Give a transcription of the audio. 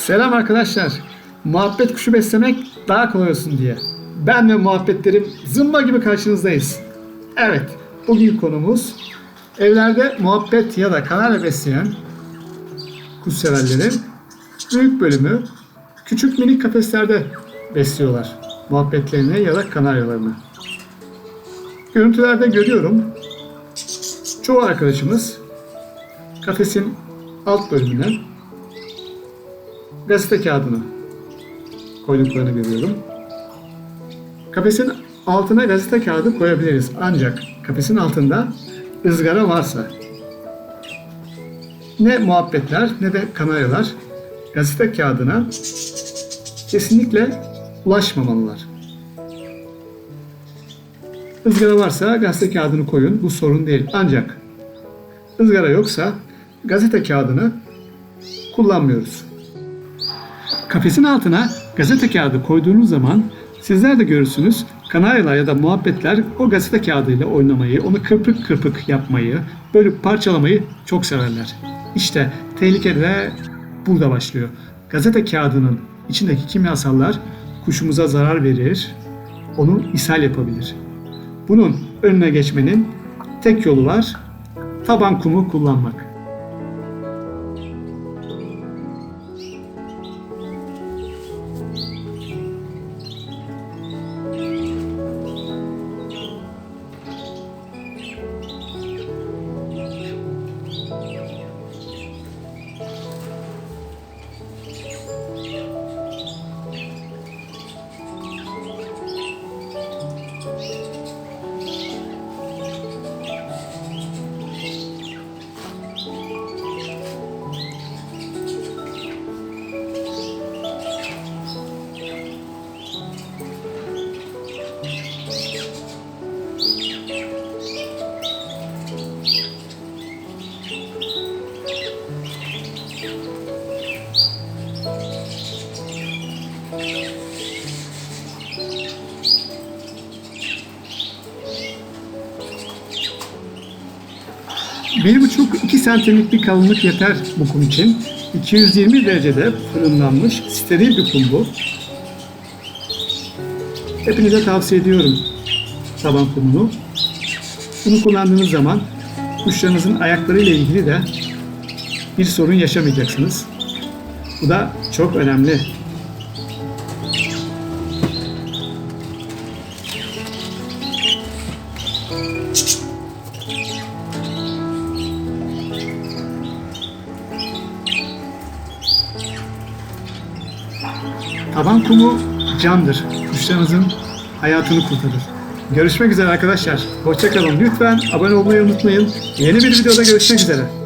Selam arkadaşlar. Muhabbet kuşu beslemek daha kolay olsun diye. Ben ve muhabbetlerim zımba gibi karşınızdayız. Evet, bugün konumuz evlerde muhabbet ya da kanarya besleyen kuş severlerin büyük bölümü küçük minik kafeslerde besliyorlar. Muhabbetlerini ya da kanaryalarını. Görüntülerde görüyorum. Çoğu arkadaşımız kafesin alt bölümüne gazete kağıdını koyduklarını görüyorum. Kafesin altına gazete kağıdı koyabiliriz. Ancak kafesin altında ızgara varsa ne muhabbetler ne de kanaryalar gazete kağıdına kesinlikle ulaşmamalılar. Izgara varsa gazete kağıdını koyun. Bu sorun değil. Ancak ızgara yoksa gazete kağıdını kullanmıyoruz. Kafesin altına gazete kağıdı koyduğunuz zaman sizler de görürsünüz kanaryalar ya da muhabbetler o gazete kağıdıyla oynamayı, onu kırpık kırpık yapmayı, bölüp parçalamayı çok severler. İşte tehlike de burada başlıyor. Gazete kağıdının içindeki kimyasallar kuşumuza zarar verir, onu ishal yapabilir. Bunun önüne geçmenin tek yolu var, taban kumu kullanmak. Bir buçuk iki santimlik bir kalınlık yeter bu kum için. 220 derecede fırınlanmış steril bir kum bu. Hepinize tavsiye ediyorum taban kumunu. Bunu kullandığınız zaman kuşlarınızın ayaklarıyla ilgili de bir sorun yaşamayacaksınız. Bu da çok önemli. Taban kumu candır. Kuşlarınızın hayatını kurtarır. Görüşmek üzere arkadaşlar. Hoşçakalın. Lütfen abone olmayı unutmayın. Yeni bir videoda görüşmek üzere.